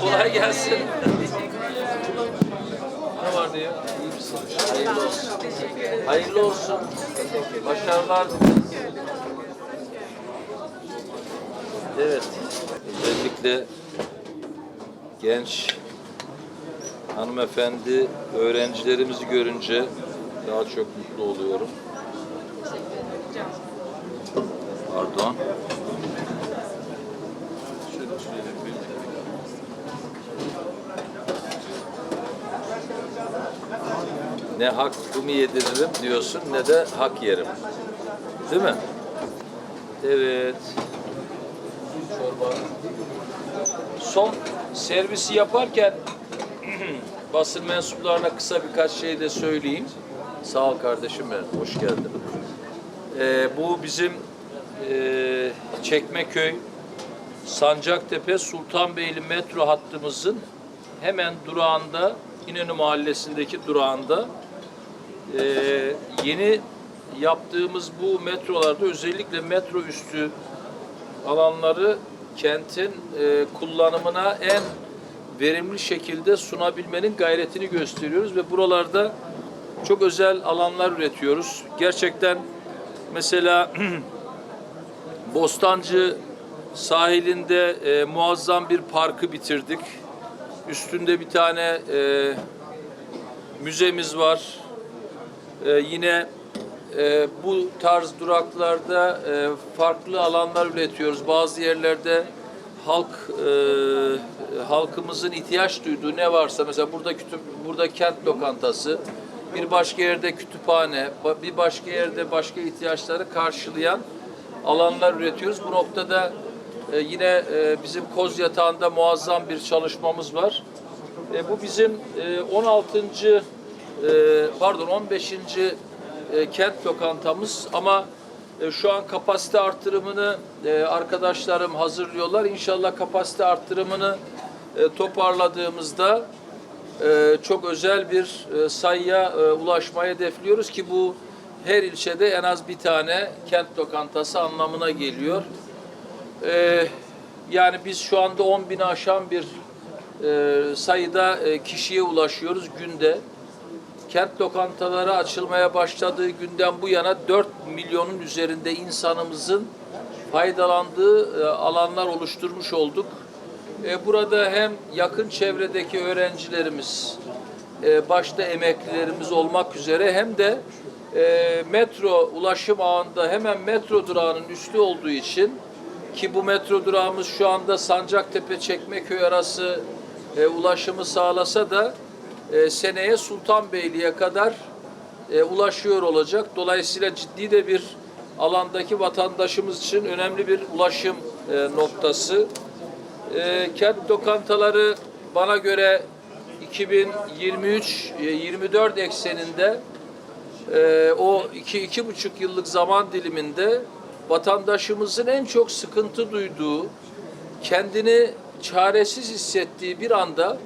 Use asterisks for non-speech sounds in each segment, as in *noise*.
Kolay gelsin. ne var diyor? İyi misin? Hayırlı olsun. Hayırlı olsun. Başarılar. Evet. Özellikle genç hanımefendi öğrencilerimizi görünce daha çok mutlu oluyorum. Pardon. Ne hakkımı yediririm diyorsun ne de hak yerim. Değil mi? Evet. Çorba. Son servisi yaparken *clears throat* basın mensuplarına kısa birkaç şey de söyleyeyim. Sağ ol kardeşim benim. Hoş geldin. Ee, bu bizim e, Çekmeköy Sancaktepe Sultanbeyli metro hattımızın hemen durağında İnönü Mahallesi'ndeki durağında e, yeni yaptığımız bu metrolarda özellikle metro üstü alanları kentin e, kullanımına en verimli şekilde sunabilmenin gayretini gösteriyoruz ve buralarda çok özel alanlar üretiyoruz. Gerçekten mesela *clears throat* Bostancı sahilinde e, muazzam bir parkı bitirdik. Üstünde bir tane e, müzemiz var. E, yine e, bu tarz duraklarda e, farklı alanlar üretiyoruz. Bazı yerlerde halk e, halkımızın ihtiyaç duyduğu ne varsa mesela burada kütüp burada kent lokantası, bir başka yerde kütüphane, bir başka yerde başka ihtiyaçları karşılayan alanlar üretiyoruz. Bu noktada e, yine e, bizim Koz Yatağı'nda muazzam bir çalışmamız var. E, bu bizim e, 16. e, pardon 15. e, kent lokantamız ama e, şu an kapasite artırımını e, arkadaşlarım hazırlıyorlar. İnşallah kapasite artırımını e, toparladığımızda e, çok özel bir e, sayıya e, ulaşmayı hedefliyoruz ki bu her ilçede en az bir tane kent lokantası anlamına geliyor. E, yani biz şu anda 10 bini aşan bir e, sayıda e, kişiye ulaşıyoruz günde. Kent lokantaları açılmaya başladığı günden bu yana 4 milyonun üzerinde insanımızın faydalandığı e, alanlar oluşturmuş olduk. E, burada hem yakın çevredeki öğrencilerimiz, e, başta emeklilerimiz olmak üzere hem de e, metro ulaşım ağında hemen metro durağının üstü olduğu için ki bu metro durağımız şu anda Sancaktepe Çekmeköy arası e, ulaşımı sağlasa da e, seneye Sultanbeyli'ye kadar e, ulaşıyor olacak. Dolayısıyla ciddi de bir alandaki vatandaşımız için önemli bir ulaşım e, noktası. E, kent lokantaları bana göre 2023-24 ekseninde e, o iki, iki buçuk yıllık zaman diliminde vatandaşımızın en çok sıkıntı duyduğu, kendini çaresiz hissettiği bir anda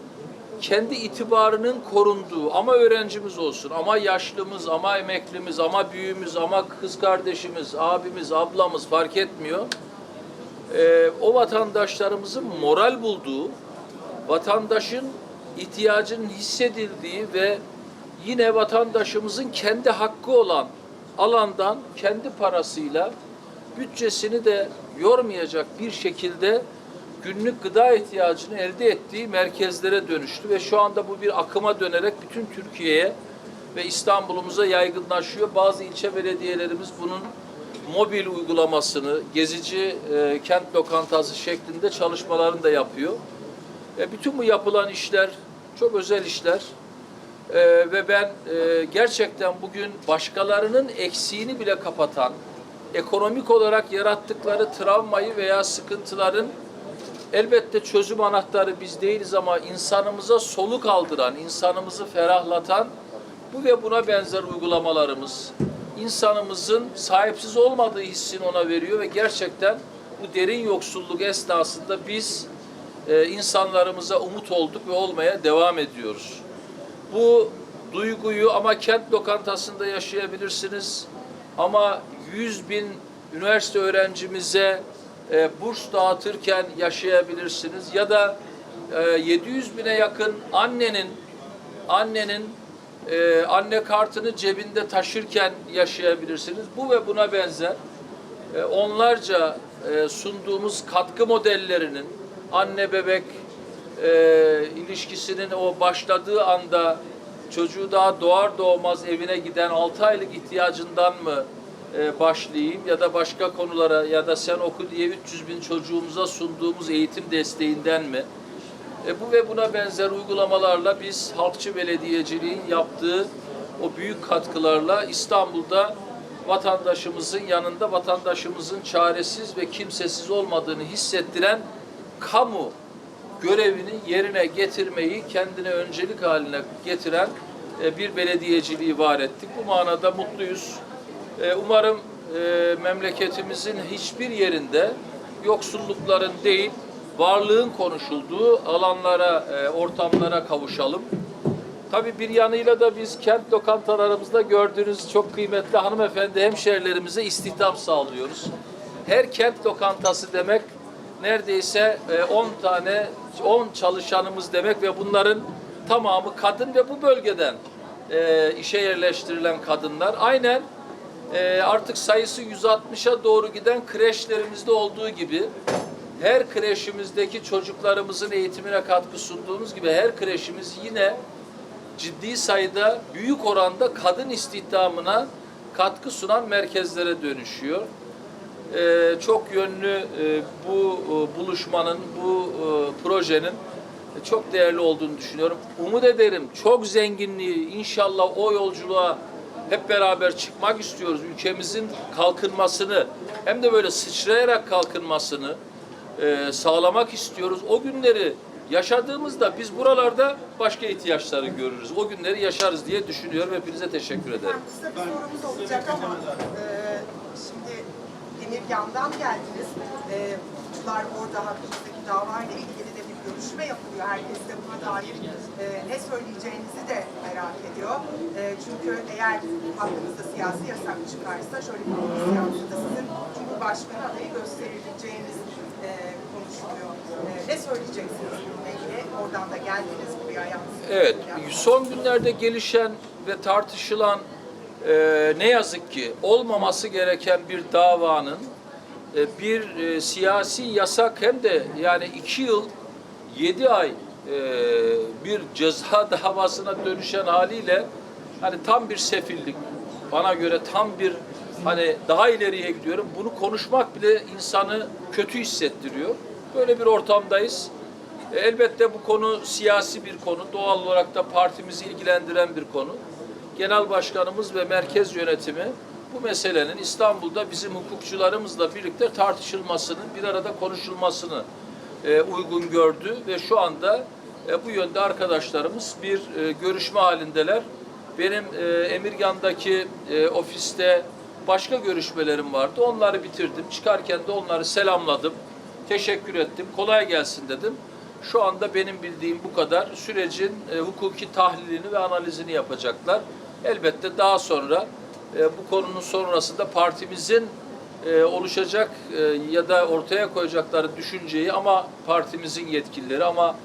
kendi itibarının korunduğu ama öğrencimiz olsun, ama yaşlımız, ama emeklimiz, ama büyüğümüz, ama kız kardeşimiz, abimiz, ablamız fark etmiyor. Ee, o vatandaşlarımızın moral bulduğu, vatandaşın ihtiyacının hissedildiği ve yine vatandaşımızın kendi hakkı olan alandan kendi parasıyla bütçesini de yormayacak bir şekilde günlük gıda ihtiyacını elde ettiği merkezlere dönüştü ve şu anda bu bir akıma dönerek bütün Türkiye'ye ve İstanbul'umuza yaygınlaşıyor. Bazı ilçe belediyelerimiz bunun mobil uygulamasını, gezici e, kent lokantası şeklinde çalışmalarını da yapıyor. E, bütün bu yapılan işler çok özel işler. E, ve ben e, gerçekten bugün başkalarının eksiğini bile kapatan, ekonomik olarak yarattıkları travmayı veya sıkıntıların elbette çözüm anahtarı biz değiliz ama insanımıza soluk aldıran, insanımızı ferahlatan bu ve buna benzer uygulamalarımız insanımızın sahipsiz olmadığı hissini ona veriyor ve gerçekten bu derin yoksulluk esnasında biz e, insanlarımıza umut olduk ve olmaya devam ediyoruz. Bu duyguyu ama kent lokantasında yaşayabilirsiniz ama 100 bin üniversite öğrencimize e, burs dağıtırken yaşayabilirsiniz ya da e, 700 bine yakın annenin annenin e, anne kartını cebinde taşırken yaşayabilirsiniz. Bu ve buna benzer e, onlarca e, sunduğumuz katkı modellerinin anne bebek e, ilişkisinin o başladığı anda çocuğu daha doğar doğmaz evine giden 6 aylık ihtiyacından mı e, başlayayım ya da başka konulara ya da sen oku diye 300 bin çocuğumuza sunduğumuz eğitim desteğinden mi? E, bu ve buna benzer uygulamalarla biz halkçı belediyeciliğin yaptığı o büyük katkılarla İstanbul'da vatandaşımızın yanında vatandaşımızın çaresiz ve kimsesiz olmadığını hissettiren kamu görevini yerine getirmeyi kendine öncelik haline getiren e, bir belediyeciliği var ettik. Bu manada mutluyuz. E, Umarım e, memleketimizin hiçbir yerinde yoksullukların değil, varlığın konuşulduğu alanlara, ortamlara kavuşalım. Tabii bir yanıyla da biz kent lokantalarımızda gördüğünüz çok kıymetli hanımefendi hemşerilerimize istihdam sağlıyoruz. Her kent lokantası demek neredeyse e, 10 tane 10 çalışanımız demek ve bunların tamamı kadın ve bu bölgeden e, işe yerleştirilen kadınlar. Aynen e, artık sayısı 160'a doğru giden kreşlerimizde olduğu gibi her kreşimizdeki çocuklarımızın eğitimine katkı sunduğumuz gibi her kreşimiz yine ciddi sayıda büyük oranda kadın istihdamına katkı sunan merkezlere dönüşüyor. Ee, çok yönlü e, bu e, buluşmanın, bu e, projenin çok değerli olduğunu düşünüyorum. Umut ederim çok zenginliği inşallah o yolculuğa hep beraber çıkmak istiyoruz. Ülkemizin kalkınmasını hem de böyle sıçrayarak kalkınmasını e, sağlamak istiyoruz. O günleri yaşadığımızda biz buralarda başka ihtiyaçları görürüz. O günleri yaşarız diye düşünüyorum. Hepinize teşekkür ederim. Kısa bir sorumuz olacak ama e, Demirgan'dan geldiniz. E, hukukçular orada hakkınızdaki davayla ilgili de bir görüşme yapılıyor. Herkes de buna dair e, ne söyleyeceğinizi de merak ediyor. E, çünkü eğer hakkınızda siyasi yasak çıkarsa şöyle bir komisyonda sizin Cumhurbaşkanı adayı gösterileceğiniz e, konuşuluyor. E, ne söyleyeceksiniz bununla? Oradan da geldiniz buraya. Evet, son günlerde gelişen ve tartışılan e, ne yazık ki olmaması gereken bir davanın e, bir e, siyasi yasak hem de yani iki yıl yedi ay e, bir ceza *laughs* davasına dönüşen haliyle hani tam bir sefillik bana göre tam bir hani daha ileriye gidiyorum bunu konuşmak bile insanı kötü hissettiriyor. Böyle bir ortamdayız. E, Elbette bu konu siyasi bir konu. Doğal olarak da partimizi ilgilendiren bir konu. Genel Başkanımız ve merkez yönetimi bu meselenin İstanbul'da bizim hukukçularımızla birlikte tartışılmasını, bir arada konuşulmasını e, uygun gördü ve şu anda e, bu yönde arkadaşlarımız bir e, görüşme halindeler. Benim e, Emirgan'daki e, ofiste başka görüşmelerim vardı. Onları bitirdim. Çıkarken de onları selamladım. Teşekkür ettim. Kolay gelsin dedim. Şu anda benim bildiğim bu kadar. Sürecin e, hukuki tahlilini ve analizini yapacaklar. Elbette daha sonra e, bu konunun sonrasında partimizin e, oluşacak e, ya da ortaya koyacakları düşünceyi ama partimizin yetkilileri ama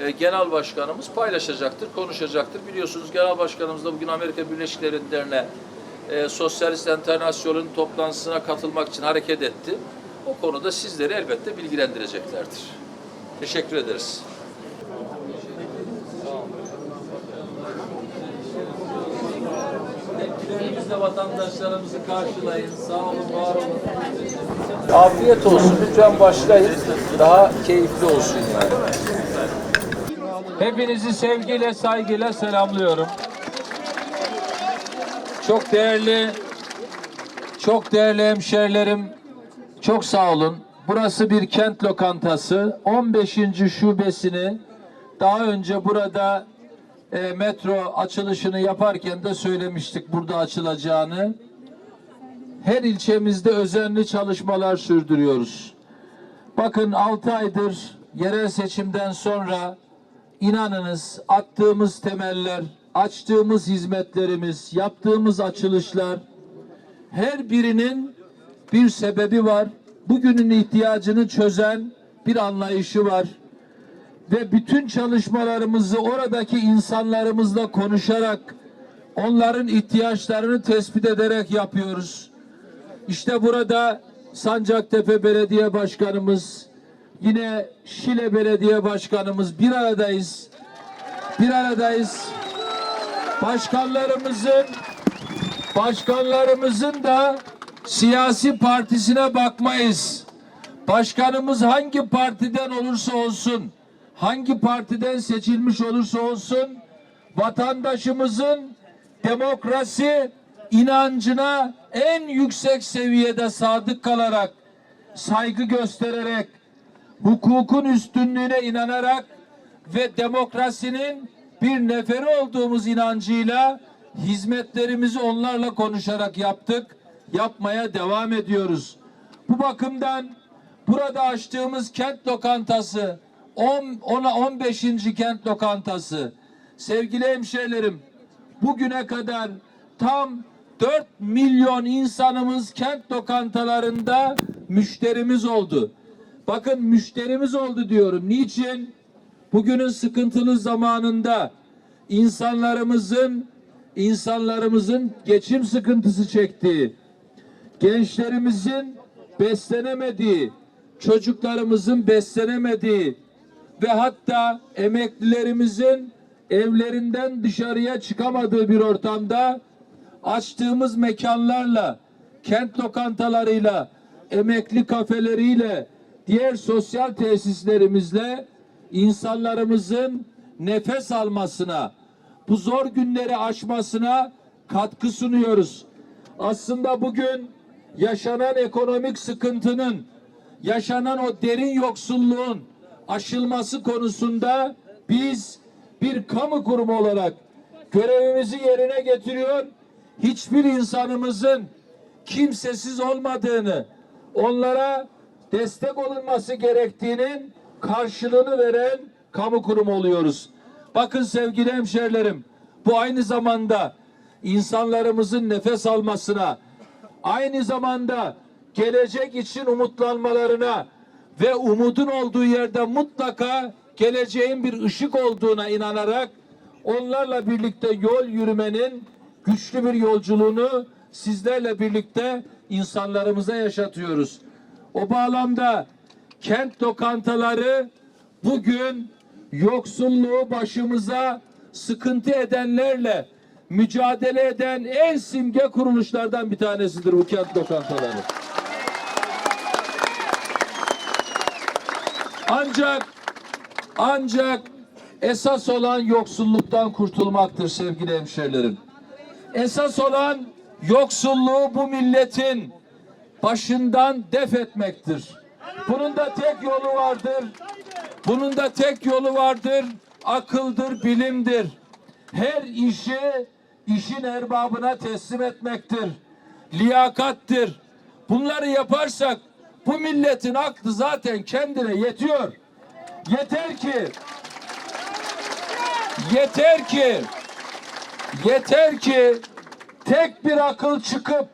e, genel başkanımız paylaşacaktır, konuşacaktır. Biliyorsunuz genel başkanımız da bugün Amerika Birleşik Devletleri'ne e, Sosyalist Enternasyon'un toplantısına katılmak için hareket etti. O konuda sizleri elbette bilgilendireceklerdir. Teşekkür ederiz. Elimizde vatandaşlarımızı karşılayın. Sağ olun, var olun. Afiyet olsun. Lütfen başlayın. Daha keyifli olsun yani. Hepinizi sevgiyle, saygıyla selamlıyorum. Çok değerli, çok değerli hemşerilerim, çok sağ olun. Burası bir kent lokantası. 15. şubesini daha önce burada e, metro açılışını yaparken de söylemiştik burada açılacağını. Her ilçemizde özenli çalışmalar sürdürüyoruz. Bakın 6 aydır yerel seçimden sonra inanınız attığımız temeller, açtığımız hizmetlerimiz, yaptığımız açılışlar her birinin bir sebebi var. Bugünün ihtiyacını çözen bir anlayışı var. Ve bütün çalışmalarımızı oradaki insanlarımızla konuşarak onların ihtiyaçlarını tespit ederek yapıyoruz. İşte burada Sancaktepe Belediye Başkanımız, yine Şile Belediye Başkanımız bir aradayız. Bir aradayız. Başkanlarımızın başkanlarımızın da siyasi partisine bakmayız. Başkanımız hangi partiden olursa olsun, hangi partiden seçilmiş olursa olsun, vatandaşımızın demokrasi inancına en yüksek seviyede sadık kalarak, saygı göstererek, hukukun üstünlüğüne inanarak ve demokrasinin bir neferi olduğumuz inancıyla hizmetlerimizi onlarla konuşarak yaptık, yapmaya devam ediyoruz. Bu bakımdan burada açtığımız kent lokantası 10 ona 15. kent lokantası sevgili hemşehrilerim bugüne kadar tam 4 milyon insanımız kent lokantalarında müşterimiz oldu. Bakın müşterimiz oldu diyorum. Niçin? Bugünün sıkıntılı zamanında insanlarımızın insanlarımızın geçim sıkıntısı çektiği, gençlerimizin beslenemediği, çocuklarımızın beslenemediği ve hatta emeklilerimizin evlerinden dışarıya çıkamadığı bir ortamda açtığımız mekanlarla, kent lokantalarıyla, emekli kafeleriyle, diğer sosyal tesislerimizle insanlarımızın nefes almasına, bu zor günleri aşmasına katkı sunuyoruz. Aslında bugün yaşanan ekonomik sıkıntının, yaşanan o derin yoksulluğun aşılması konusunda biz bir kamu kurumu olarak görevimizi yerine getiriyor. Hiçbir insanımızın kimsesiz olmadığını, onlara destek olunması gerektiğinin karşılığını veren kamu kurumu oluyoruz. Bakın sevgili hemşerilerim, bu aynı zamanda insanlarımızın nefes almasına, aynı zamanda gelecek için umutlanmalarına ve umudun olduğu yerde mutlaka geleceğin bir ışık olduğuna inanarak onlarla birlikte yol yürümenin güçlü bir yolculuğunu sizlerle birlikte insanlarımıza yaşatıyoruz. O bağlamda kent lokantaları bugün yoksulluğu başımıza sıkıntı edenlerle mücadele eden en simge kuruluşlardan bir tanesidir bu kent lokantaları. Ancak ancak esas olan yoksulluktan kurtulmaktır sevgili hemşerilerim. Esas olan yoksulluğu bu milletin başından def etmektir. Bunun da tek yolu vardır. Bunun da tek yolu vardır. Akıldır, bilimdir. Her işi işin erbabına teslim etmektir. Liyakattır. Bunları yaparsak bu milletin aklı zaten kendine yetiyor. Yeter ki yeter ki yeter ki tek bir akıl çıkıp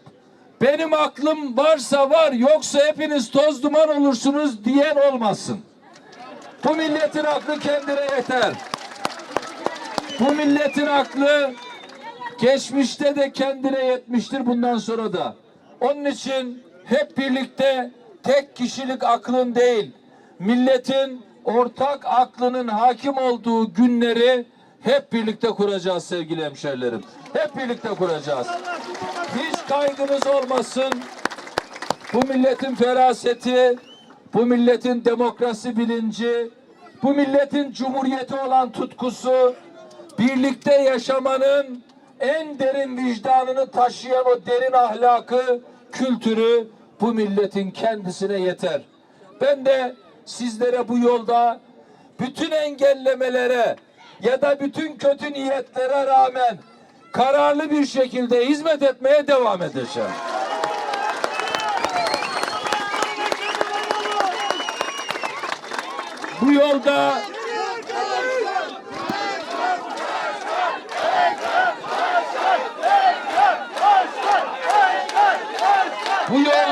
benim aklım varsa var yoksa hepiniz toz duman olursunuz diyen olmasın. Bu milletin aklı kendine yeter. Bu milletin aklı geçmişte de kendine yetmiştir bundan sonra da. Onun için hep birlikte tek kişilik aklın değil, milletin ortak aklının hakim olduğu günleri hep birlikte kuracağız sevgili hemşerilerim. Hep birlikte kuracağız. Hiç kaygınız olmasın. Bu milletin feraseti, bu milletin demokrasi bilinci, bu milletin cumhuriyeti olan tutkusu, birlikte yaşamanın en derin vicdanını taşıyan o derin ahlakı, kültürü bu milletin kendisine yeter. Ben de sizlere bu yolda bütün engellemelere ya da bütün kötü niyetlere rağmen kararlı bir şekilde hizmet etmeye devam edeceğim. Bu yolda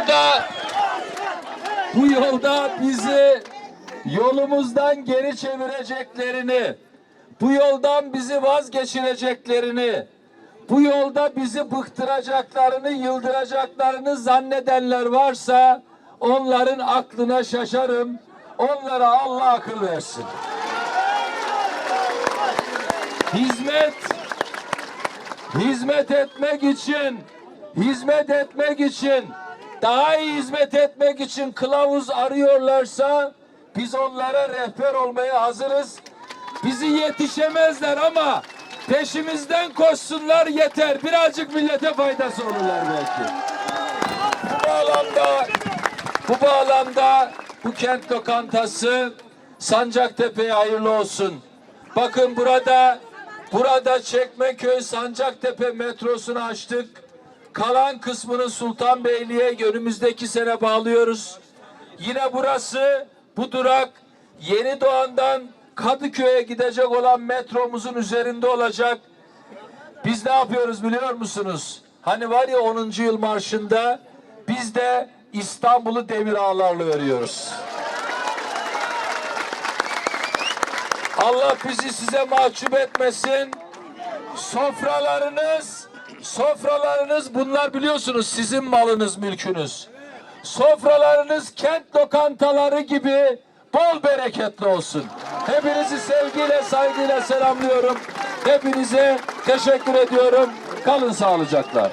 yolda bu yolda bizi yolumuzdan geri çevireceklerini, bu yoldan bizi vazgeçireceklerini, bu yolda bizi bıktıracaklarını, yıldıracaklarını zannedenler varsa onların aklına şaşarım. Onlara Allah akıl versin. Hizmet hizmet etmek için hizmet etmek için daha iyi hizmet etmek için kılavuz arıyorlarsa biz onlara rehber olmaya hazırız. Bizi yetişemezler ama peşimizden koşsunlar yeter. Birazcık millete faydası olurlar belki. Bu bağlamda bu bağlamda bu kent lokantası Sancaktepe'ye hayırlı olsun. Bakın burada burada Çekmeköy Sancaktepe metrosunu açtık. Kalan kısmını Sultanbeyli'ye önümüzdeki sene bağlıyoruz. Yine burası bu durak Yeni Doğan'dan Kadıköy'e gidecek olan metromuzun üzerinde olacak. Biz ne yapıyoruz biliyor musunuz? Hani var ya 10. yıl marşında biz de İstanbul'u demir ağlarla örüyoruz. Allah bizi size mahcup etmesin. Sofralarınız, sofralarınız bunlar biliyorsunuz sizin malınız, mülkünüz. Sofralarınız kent lokantaları gibi bol bereketli olsun. Hepinizi sevgiyle, saygıyla selamlıyorum. Hepinize teşekkür ediyorum. Kalın sağlıcakla.